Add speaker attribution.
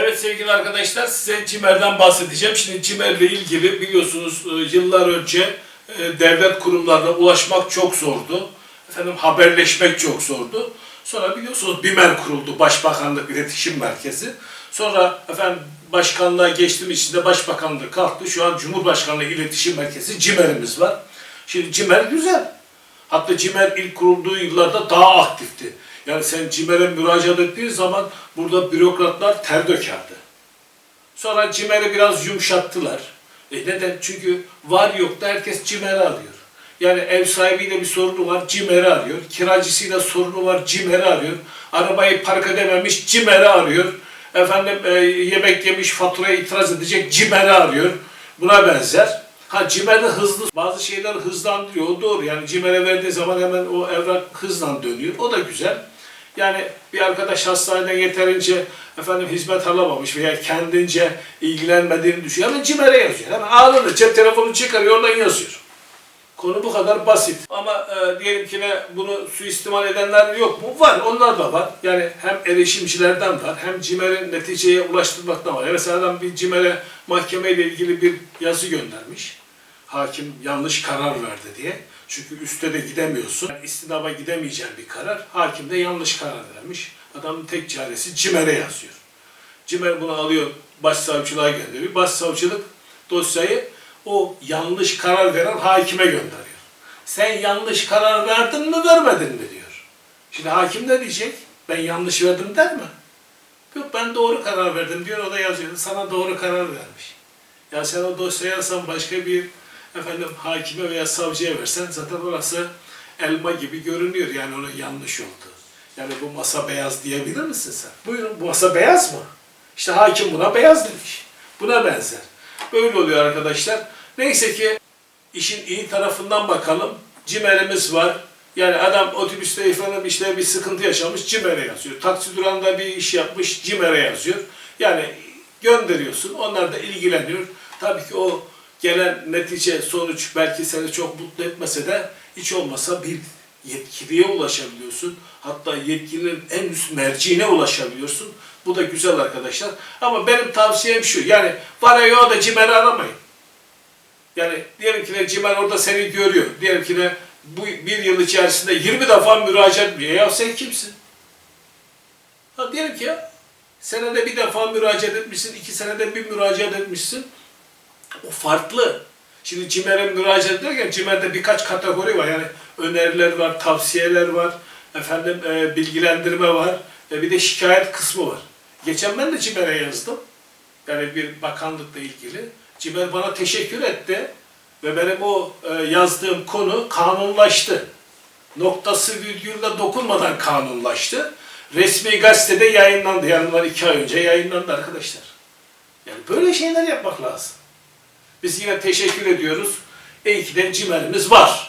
Speaker 1: Evet sevgili arkadaşlar size CİMER'den bahsedeceğim. Şimdi CİMER'le ilgili biliyorsunuz e, yıllar önce e, devlet kurumlarına ulaşmak çok zordu. Efendim haberleşmek çok zordu. Sonra biliyorsunuz BİMER kuruldu. Başbakanlık İletişim Merkezi. Sonra efendim başkanlığa geçtiğimiz için de başbakanlık kalktı. Şu an Cumhurbaşkanlığı İletişim Merkezi CİMER'imiz var. Şimdi CİMER güzel. Hatta CİMER ilk kurulduğu yıllarda daha aktifti. Yani sen CİMER'e müracaat ettiğin zaman burada bürokratlar ter dökerdi. Sonra CİMER'i biraz yumuşattılar. E neden? Çünkü var yok da herkes CİMER'i arıyor. Yani ev sahibiyle bir sorunu var, CİMER'i arıyor. Kiracısıyla sorunu var, CİMER'i arıyor. Arabayı park edememiş, CİMER'i arıyor. Efendim e, yemek yemiş, faturaya itiraz edecek, CİMER'i arıyor. Buna benzer. Ha CİMER'de hızlı, bazı şeyler hızlandırıyor, o doğru. Yani CİMER'e verdiği zaman hemen o evrak hızla dönüyor. O da güzel. Yani bir arkadaş hastanede yeterince efendim hizmet alamamış veya kendince ilgilenmediğini düşünüyor. Hemen CİMER'e yazıyor. Hemen anında cep telefonu çıkarıyor, oradan yazıyor. Konu bu kadar basit. Ama e, diyelim ki ne bunu suistimal edenler yok mu? Var. Onlar da var. Yani hem erişimcilerden var hem CİMER'in neticeye ulaştırmaktan var. Mesela adam bir CİMER'e mahkemeyle ilgili bir yazı göndermiş. Hakim yanlış karar verdi diye. Çünkü üste de gidemiyorsun. Yani istinaba gidemeyeceğin bir karar. Hakim de yanlış karar vermiş. Adamın tek çaresi CİMER'e yazıyor. CİMER bunu alıyor başsavcılığa gönderiyor. Başsavcılık dosyayı o yanlış karar veren hakime gönderiyor. Sen yanlış karar verdin mi vermedin mi diyor. Şimdi hakim ne diyecek? Ben yanlış verdim der mi? Yok ben doğru karar verdim diyor o da yazıyor. Sana doğru karar vermiş. Ya sen o dosyayı alsan başka bir efendim hakime veya savcıya versen zaten orası elma gibi görünüyor yani onun yanlış olduğu. Yani bu masa beyaz diyebilir misin sen? Buyurun bu masa beyaz mı? İşte hakim buna beyaz demiş. Buna benzer. Böyle oluyor arkadaşlar. Neyse ki işin iyi tarafından bakalım. Cimerimiz var. Yani adam otobüste efendim işte bir sıkıntı yaşamış Cimer'e yazıyor. Taksi durağında bir iş yapmış Cimer'e yazıyor. Yani gönderiyorsun. Onlar da ilgileniyor. Tabii ki o gelen netice sonuç belki seni çok mutlu etmese de hiç olmasa bir yetkiliye ulaşabiliyorsun. Hatta yetkilinin en üst merciine ulaşabiliyorsun. Bu da güzel arkadaşlar. Ama benim tavsiyem şu. Yani var ya yok da Cimer'i aramayın. Yani diyelim ki de Cimer orada seni görüyor. Diyelim ki de bu bir yıl içerisinde 20 defa müracaat etmiyor. Ya sen kimsin? Ha diyelim ki ya senede bir defa müracaat etmişsin, iki senede bir müracaat etmişsin. O farklı. Şimdi CİMER'e müracaat ederken CİMER'de birkaç kategori var. Yani öneriler var, tavsiyeler var, efendim e, bilgilendirme var ve bir de şikayet kısmı var. Geçen ben de CİMER'e yazdım. Yani bir bakanlıkla ilgili. CİMER bana teşekkür etti ve benim o e, yazdığım konu kanunlaştı. Noktası virgülle dokunmadan kanunlaştı. Resmi gazetede yayınlandı. Yani bunlar iki ay önce yayınlandı arkadaşlar. Yani böyle şeyler yapmak lazım. Biz yine teşekkür ediyoruz. İyi ki de cimerimiz var.